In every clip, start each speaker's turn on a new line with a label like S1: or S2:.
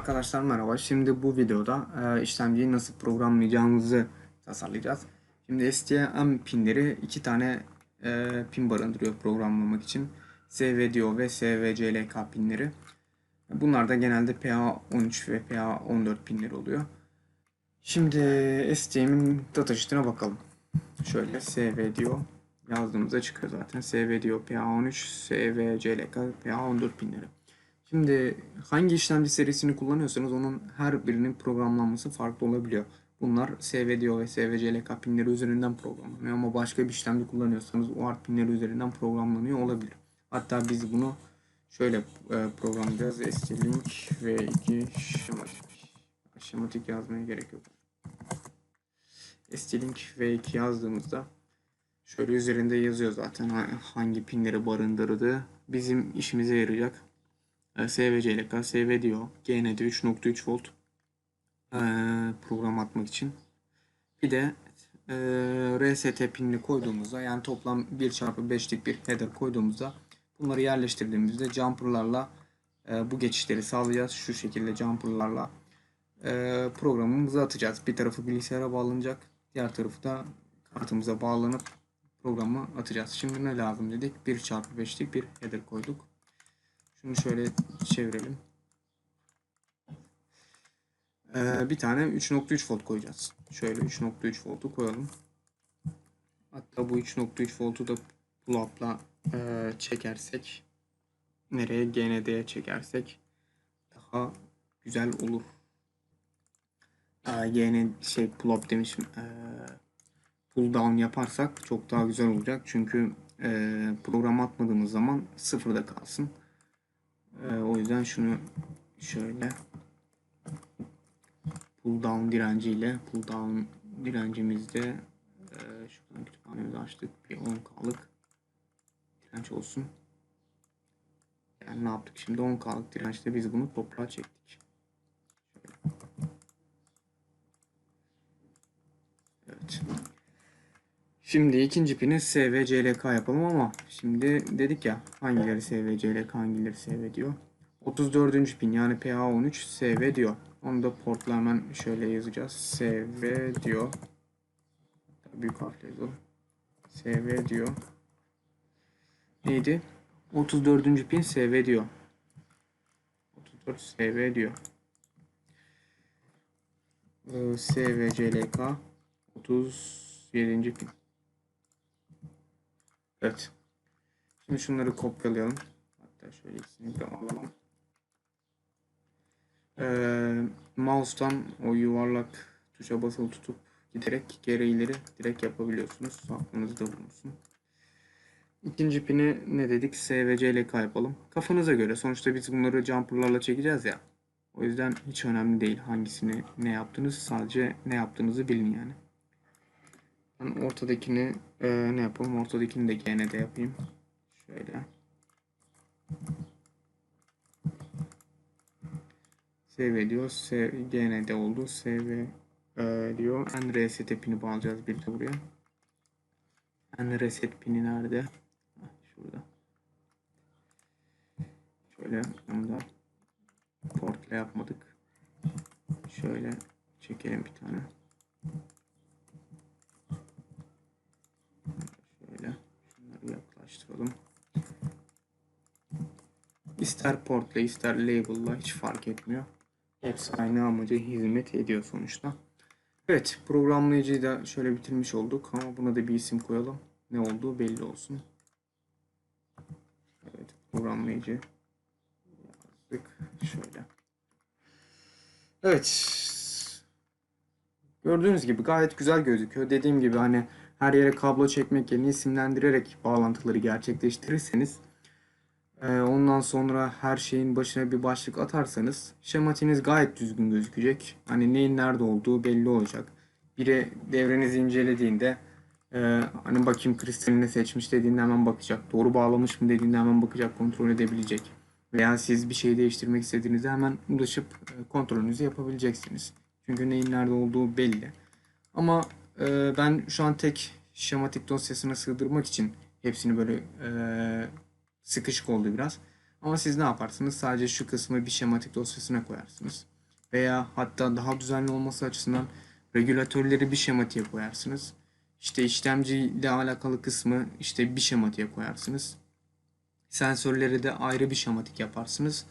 S1: Arkadaşlar merhaba. Şimdi bu videoda e, işlemciyi nasıl programlayacağımızı tasarlayacağız. Şimdi STM pinleri iki tane e, pin barındırıyor programlamak için. SVDO ve SVCLK pinleri. Bunlar da genelde PA13 ve PA14 pinleri oluyor. Şimdi STM'in datasheet'ine bakalım. Şöyle SVDO yazdığımızda çıkıyor zaten. SVDO PA13, SVCLK PA14 pinleri. Şimdi hangi işlemci serisini kullanıyorsanız onun her birinin programlanması farklı olabiliyor. Bunlar SVDO ve SVCLK pinleri üzerinden programlanıyor ama başka bir işlemci kullanıyorsanız UART pinleri üzerinden programlanıyor olabilir. Hatta biz bunu şöyle e, programlayacağız. ST-Link V2 şematik. Şematik yazmaya gerek yok. ST-Link V2 yazdığımızda şöyle üzerinde yazıyor zaten hangi pinleri barındırdığı. Bizim işimize yarayacak. SVCLK, SVDO, GND 3.3 volt e, program atmak için. Bir de e, RST pinini koyduğumuzda yani toplam 1x5'lik bir header koyduğumuzda bunları yerleştirdiğimizde jumperlarla bu geçişleri sağlayacağız. Şu şekilde jumperlarla programımızı atacağız. Bir tarafı bilgisayara bağlanacak. Diğer tarafı da kartımıza bağlanıp programı atacağız. Şimdi ne lazım dedik? 1x5'lik bir header koyduk. Şunu şöyle çevirelim. Ee, bir tane 3.3 volt koyacağız. Şöyle 3.3 voltu koyalım. Hatta bu 3.3 voltu da pull-up'la e, çekersek nereye GND'ye çekersek daha güzel olur. Ee, GN şey pull-up demişim. Ee, pull down yaparsak çok daha güzel olacak. Çünkü e, program atmadığımız zaman sıfırda kalsın. Ee, o yüzden şunu şöyle pull down direnciyle pull down direncimizde e, şuradan kütüphanemizi açtık bir 10k'lık direnç olsun. Yani ne yaptık şimdi 10k'lık dirençte biz bunu toprağa çektik. Şöyle. Evet. Şimdi ikinci pini SVCLK yapalım ama şimdi dedik ya hangileri SVCLK hangileri SV diyor. 34. pin yani PA13 SV diyor. Onu da portla hemen şöyle yazacağız. SV diyor. Büyük harfle yazalım. SV diyor. Neydi? 34. pin SV diyor. 34 SV diyor. Ee, SVCLK 37. pin. Evet. Şimdi şunları kopyalayalım. Hatta şöyle ikisini de alalım. Ee, mouse'tan o yuvarlak tuşa basılı tutup giderek geri ileri direkt yapabiliyorsunuz. Aklınızda bulunsun. İkinci pini ne dedik? SVCLK yapalım. Kafanıza göre. Sonuçta biz bunları jumperlarla çekeceğiz ya. O yüzden hiç önemli değil hangisini ne yaptınız. Sadece ne yaptığınızı bilin yani. Ben ortadakini e, ne yapalım? Ortadakini de gene de yapayım. Şöyle. Save diyor. Save, gene de oldu. Save e, diyor. En reset pini bağlayacağız bir de buraya. En reset pini nerede? Şurada. Şöyle onu da portla yapmadık. Şöyle çekelim bir tane. Yaklaştıralım. İster portla ister label'la hiç fark etmiyor. Hepsi aynı amaca hizmet ediyor sonuçta. Evet programlayıcıyı da şöyle bitirmiş olduk ama buna da bir isim koyalım. Ne olduğu belli olsun. Evet programlayıcı yazdık. Şöyle. Evet. Gördüğünüz gibi gayet güzel gözüküyor. Dediğim gibi hani her yere kablo çekmek yerine isimlendirerek bağlantıları gerçekleştirirseniz e, ondan sonra her şeyin başına bir başlık atarsanız şematiniz gayet düzgün gözükecek. Hani neyin nerede olduğu belli olacak. Biri devrenizi incelediğinde e, hani bakayım kristalini seçmiş dediğinde hemen bakacak. Doğru bağlamış mı dediğinde hemen bakacak, kontrol edebilecek. Veya siz bir şey değiştirmek istediğinizde hemen ulaşıp e, kontrolünüzü yapabileceksiniz. Çünkü neyin nerede olduğu belli. Ama ee, ben şu an tek şematik dosyasına sığdırmak için hepsini böyle e, sıkışık oldu biraz. Ama siz ne yaparsınız? Sadece şu kısmı bir şematik dosyasına koyarsınız. Veya hatta daha düzenli olması açısından regülatörleri bir şematiğe koyarsınız. İşte işlemci ile alakalı kısmı işte bir şematiğe koyarsınız. Sensörleri de ayrı bir şematik yaparsınız.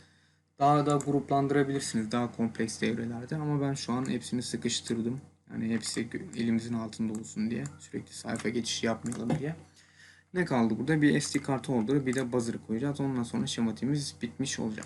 S1: Daha da gruplandırabilirsiniz daha kompleks devrelerde ama ben şu an hepsini sıkıştırdım. Yani hepsi elimizin altında olsun diye. Sürekli sayfa geçişi yapmayalım diye. Ne kaldı burada? Bir SD kartı holder, bir de buzzer koyacağız. Ondan sonra şematiğimiz bitmiş olacak.